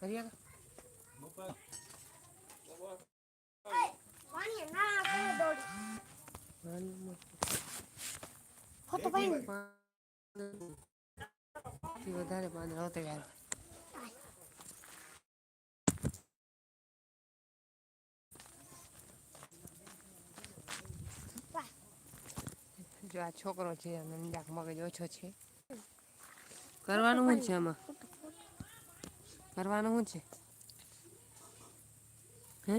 હરિયા વાણીએ ના કરે દોડી ફોટો પાડી થી વધારે પાંદડા હોતે યાર. જો આ છોકરો છે અને મગજ ઓછો છે. કરવાનું છે આમાં? કરવાનું શું છે? હે?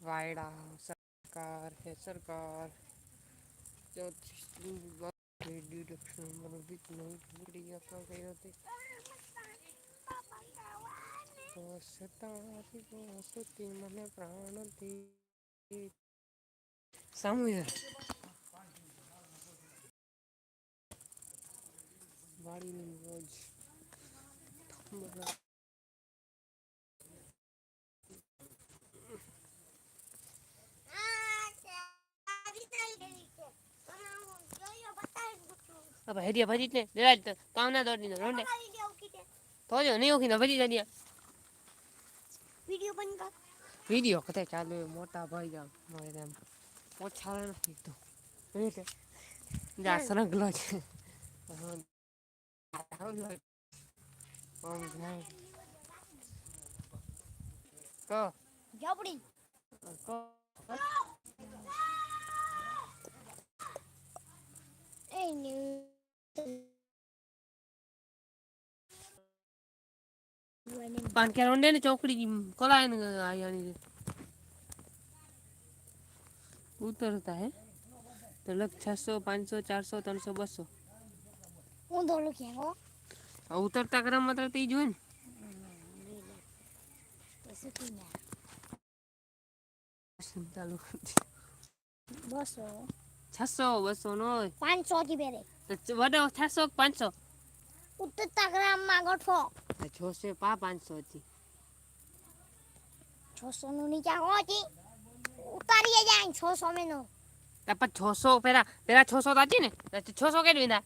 વાયડા, સરકાર, હે સરકાર. ચોથી ડિડક્શન મનોબિત નોકરી આપવા ગયો તે સતાથી સુતી મને પ્રાણથી સામું વાડીની રોજ હવે હેરિયા ભજી ને લેવાય તો કામ ના દોડી ને રોંડે તો જો નહીં ઓખી ને ભજી જાય વિડિયો બંધ કર વીડિયો કથે ચાલુ હોય, મોટા ભાઈ જામ મારે એમ ઓછા નથી તો એટલે જા સરગલો છે આમ જાય કો જબડી કો એ પાન કે રોંડે ને ચોકડી કોલાય ને આયાની ઉતરતા હે. તો લગ છસો, પાંચસો, ચારસો, ત્રણસો, બસો. હું દોડું કે હો ઉતરતા ક્રમ માત્ર તે જોઈ ને. બસો. છસો બસો નો પાંચસો થી બેરે વડો છસો પાંચસો? ઉત્તરતા ગ્રામમાં ગોઠવો. છસો પા પાંચસો હતી છસો નું નીચા હોતી ઉતારીએ જાય છસો મેનો. છસો પેલા પેલા છસો તો હતી ને. છસો કેટલી ના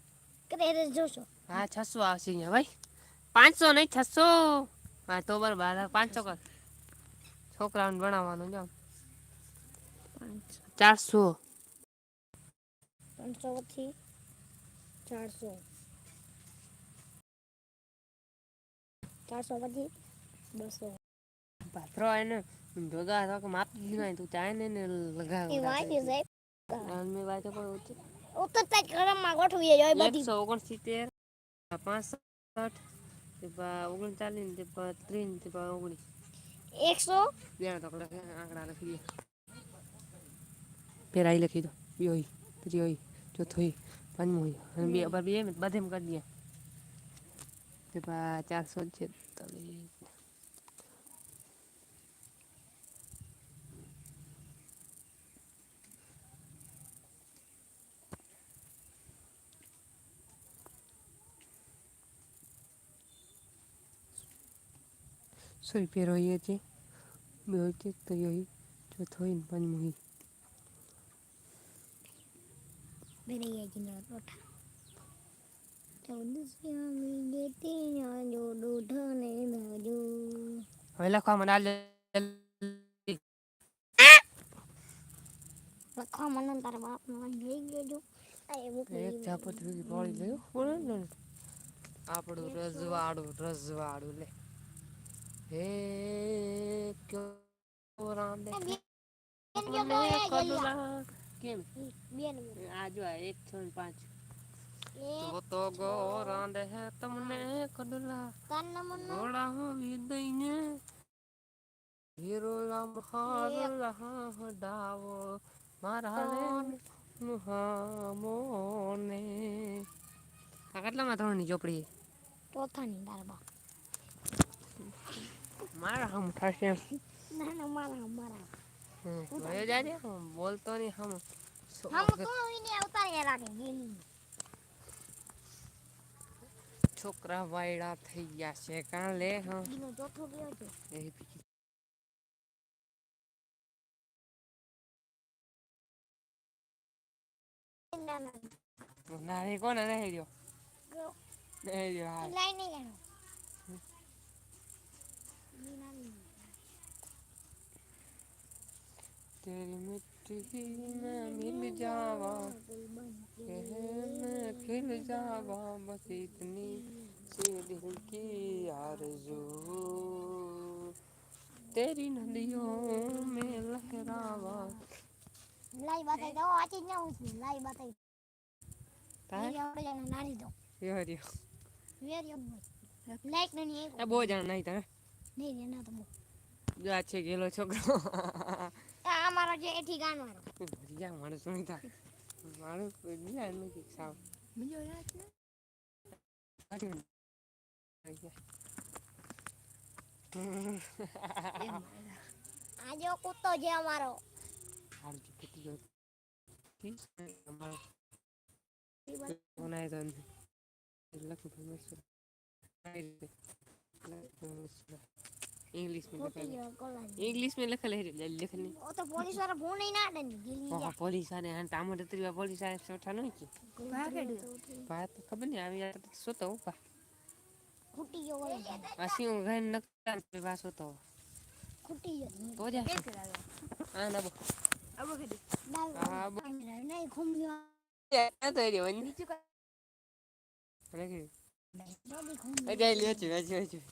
કરે જોશો. હા છસો આવશે અહીંયા ભાઈ. પાંચસો નહીં છસો. હા તો બરાબર પાંચસો કર. છોકરાઓને ભણાવવાનું જો પાંચસો. ચારસો. ત્રણસો થી ચારસો. ચારસો પછી બસો. પાથરો એને ભેગા થવા માપી દીધું તું ચાય ને લગાવી. મેં વાત ઓછી ઉત્તરતા ગ્રામમાં ગોઠવીએ જોઈએ બધી. એકસો ઓગણસિત્તેર પાસઠ ઓગણચાલીસ ત્રીસ ઓગણીસ એકસો બે આંકડા લખી દે ઈ લખી દો યોઈ ત્રીયોઈ ચોથોઈ પાંચમોઈ અને બે બે બધે કરી દે. ચારસો છેતાલીસ. ત્રીયોઈ ચોથોઈ ને પાંચમોઈ બેરે યાજીના રોઠા ચૌદ શ્યામી ગેતી ના જો દૂધને નાજો હવે લખવા મને આલે. લખવા મને તારા બાપ નો લઈ ગયો જો. આ એક ભેગી પાડી ને. આપણું રજવાડું રજવાડું લે. હે ક્યો મને કડલા કેમ બે નંબર આ જો આ એક છ ને પાંચ તો ગો રાંધે હે તમને કડલા ત્રણ નંબર નો ઘોડા હોવી દઈને હીરો રામ હારલા હડાવો મારા લે હામોને કેટલામાં ત્રણની ચોપડી ચોથાની મારા હમ થશે ના ના મારા મારા વયો જાજે હું બોલતો નહીં હમ. હમ તો એને ઉતારી રાખે ગેલી છોકરા વાયડા થઈ ગયા છે કાં લે હા? ચોથો ગયો છે. એ ના ના. ના રે કોને નહીં રહ્યો ગયો રહ્યો લાઈ નહીં ગણો ઈ નાની. તેરી મિટ્ટી में मिल जावा કે मैं खिल जावा बस इतनी सी दिल की आरज़ू तेरी नदियों में लहरावा લાઈ બતાઈ દો આચી જ ના ઉછળી લાઈ બતાઈ તાર ઈ આપણે જાણે નાની દો યો યો વેરી અબ લાઈક નહીં એક આ બહુ જાણ નહીં તારે નહીં રે ના તો બહુ. જો આ છે ગેલો છોકરો. આ અમારો જે એઠી ગાન વાળો થાય. માણસ કોઈ બીજા સાવ. બીજો રાત આ જો કૂતો છે અમારો. ગયો. અમારો બનાય તો લખ પરમેશ્વર इंग्लिश में ખોટી लिखा ગયો કોલાજ इंग्लिश में लिखल है लिखल नहीं ઓ તો પોલીસ વાળા ફોન નહીં ના દે ગીલી ઓહો પોલીસ આને હાન તામો દતરી પોલીસ આને સોઠા નહીં કે વાત તો ખબર નહીં આવી યાર શું તો ઉપા ખૂટી ગયો કોલાજ આસી હું ઘર નકતા પે વાસો તો ખૂટી ગયો તો જા આ ના બો હા, બો. ડાલ નહીં ઘૂમ્યો આ તો એરી વન અરે બધી ઘૂમ્યો અરે લે છે વેચી વેચી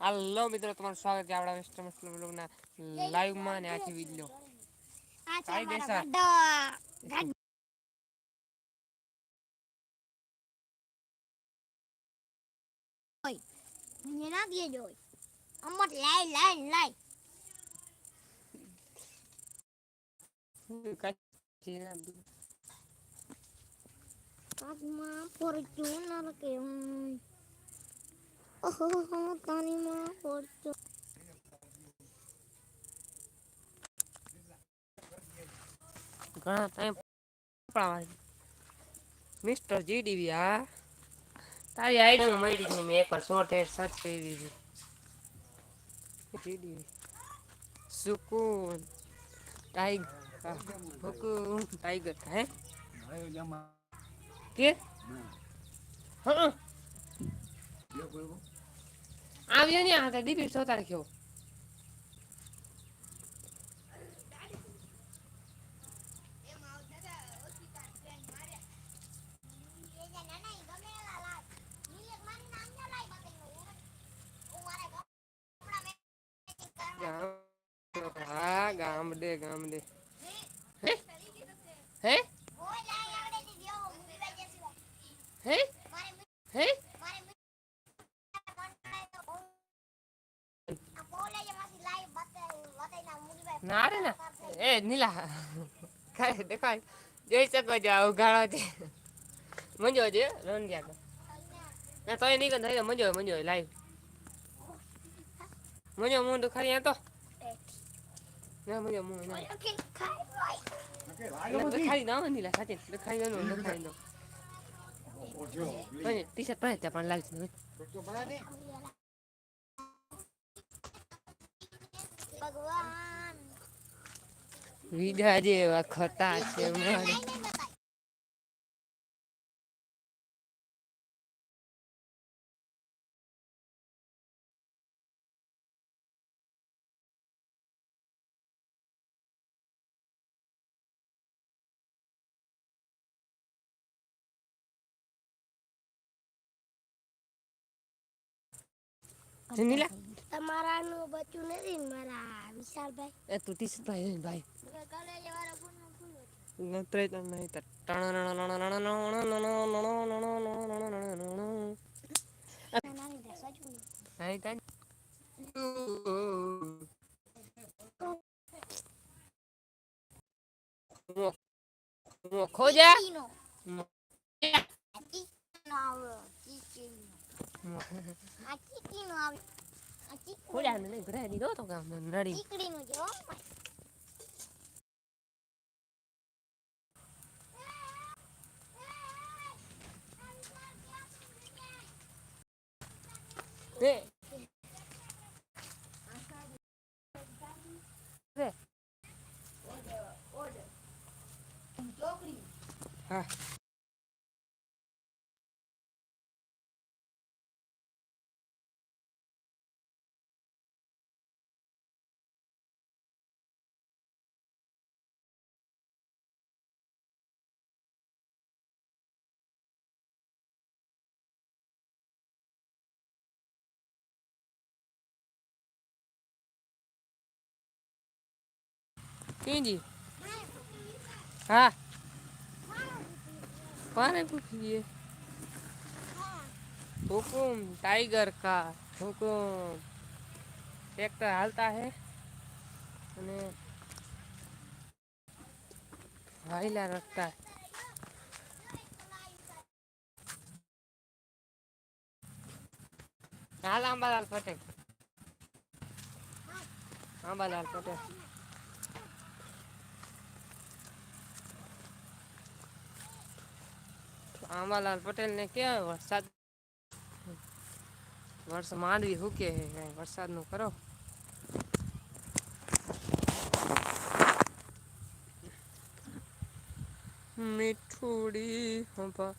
હાલો મિત્રો તમારું સ્વાગત છે આપણા વેસ્ટર્ન મસલો બ્લોગના લાઈવમાં ને આખી વીડિયો ગઢ. ઓય મને ના દે જો અમર લાઈ લાઈ લાઈ કાકમાં ફોર્ચ્યુનર કેમ ઓહો તાની માં ફોર્ચ્યુનર ઘણા ટાઈમ પડાવવાની મિસ્ટર જીડીવી હા તારી આઈડી મળી છે મેં એકવાર શોર્ટ હેડ સર્ચ કરી દીધી જીડીવી સુકૂન ટાઈગર હુકુમ ટાઈગર હે કે હા આવ્યો ને આ દીપી સો હા ગામડે ગામડે હે હે? હે? હે? એ નીલા. કાંઈ દેખાય. જોઈ શકો છો આ ઉઘાડો છે મજો છે રંગ્યા તો. ના તોય નહીં કરતા મજો મજો લાઈવ. મજો મું તો ખરી તો. ના મજો મું ના ખાઈ ના નીલા સાચે ખાઈ દો ખાઈ દો ટી શર્ટ પહેરે પણ લાલ છે ભગવાન વિડા જેવા ખટા છે મારે નીલા તમારાનું બચ્ચું નથી ને મારા વિશાલભાઈ એ તું ટી શર્ટ પહેરે ભાઈ ખોજા ખોજા ઘરે દીધો તો કામ નડી હો એ હા કેજી હા पानी पूछिए हुकुम टाइगर का हुकुम ट्रैक्टर हालता है અને વાયલા રખતા है હાલ આંબાલાલ પટેલ આંબાલાલ પટેલ આંબાલાલ પટેલ ને કેવાય વરસાદ વર્ષ માંડવી હુકે હે કાંઈ વરસાદનું કરો મીઠુડી હંપા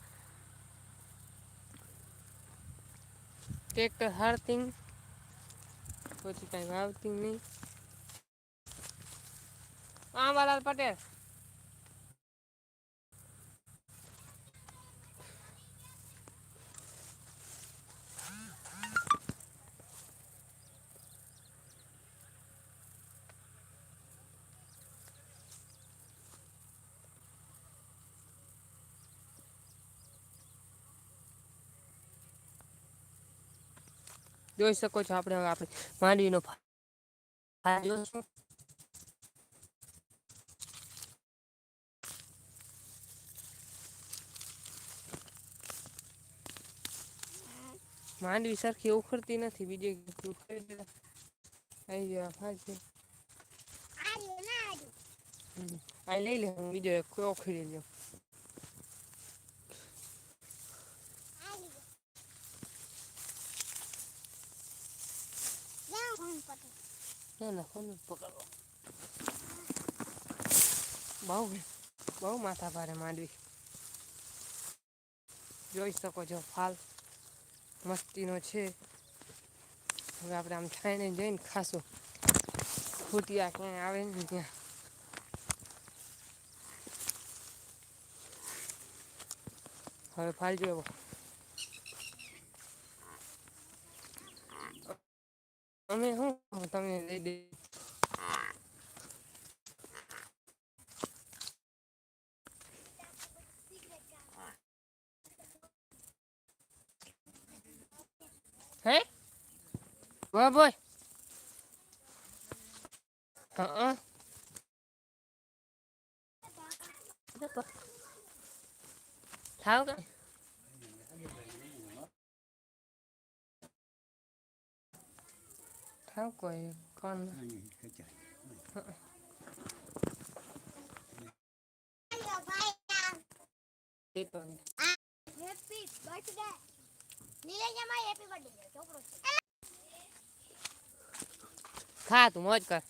ટ્રેક્ટર હારતી પછી કાંઈ વાવતી નહીં આંબાલાલ પટેલ જોઈ શકો છો આપણે હવે આપણે માંડવીનો ફા- ફાલ જોશું માંડવી સરખી ઉખડતી નથી. બીજે ઉખડી દેતા આવી ગયા હા છે આર્યો ના આર્યો હમ. આ લઈ લે હું બીજો એક ઉખડી લ્યો. ના ના ફોન પકડો બહુ બહુ માથા ભારે માંડવી જોઈ શકો છો ફાલ મસ્તીનો છે હવે આપણે આમ છાઈને જઈને ખાશું ફૂટિયા ક્યાંય આવે ને ત્યાં હવે ફાલ જો અમે શું તમે લઈ દે હે વાહ બોય હા થાવ કે થાવ કોઈ con happy birthday happy birthday છોકરો ખા તું મોજ કર.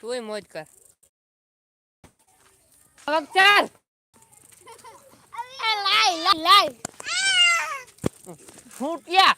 તુંય મોજ કર. હવે ચાલ લાઈ લાઈ લાઈ ફૂટ્યા.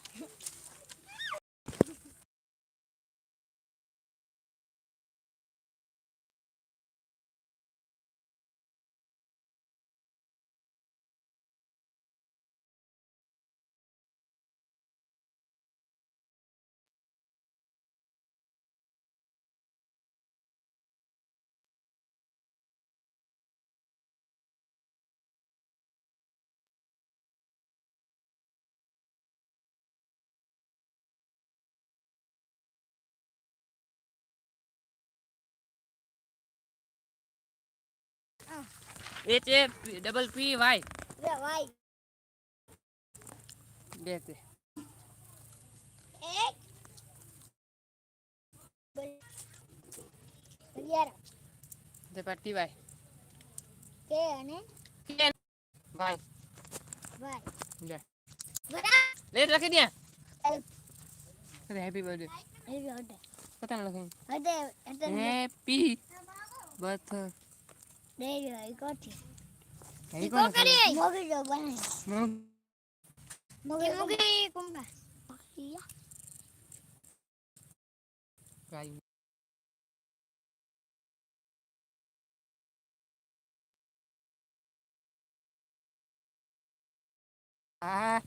H A double P Y. બે તે તે પટ્ટી વાય. કે અને? વાય. ભાઈ લે. લે લખી દે. અરે હેપી બર્થડે હેપી બર્થડે પતા લખી હેપી બર્થ દે રે કોઠી હેપી કો કરી મોગી જો બને કોણ મોગી મોગી કુંભા ગાય આ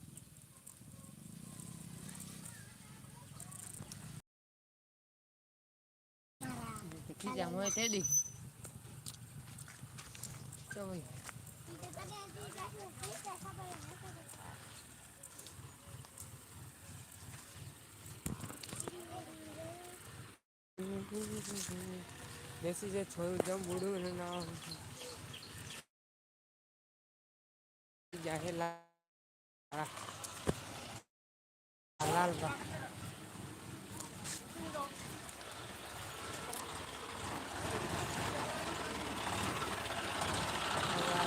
ખીજા મોય તે દી તો ભાઈ બેસી જે છોડું જમ બુડું ને ના જાહે લા લાલ બા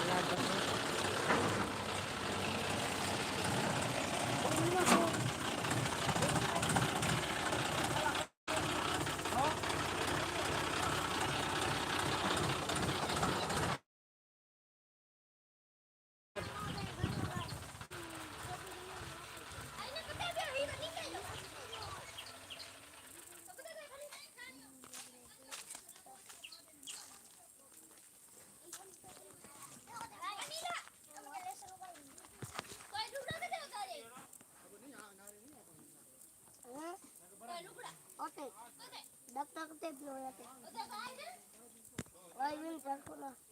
લાલ બા ઓકે ડોક્ટર કતે પીવો